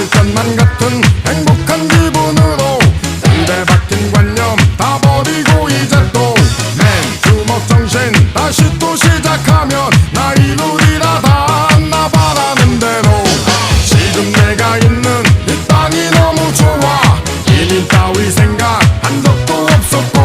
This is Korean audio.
그 천만 같은 행복한 기분으로 우대 박힌 관념 다 버리고 이제 또맨 주먹 정신 다시 또 시작하면 나 이룰이라 다나 바라는 대로. 지금 내가 있는 이 땅이 너무 좋아. 이민 따위 생각한 적도 없었고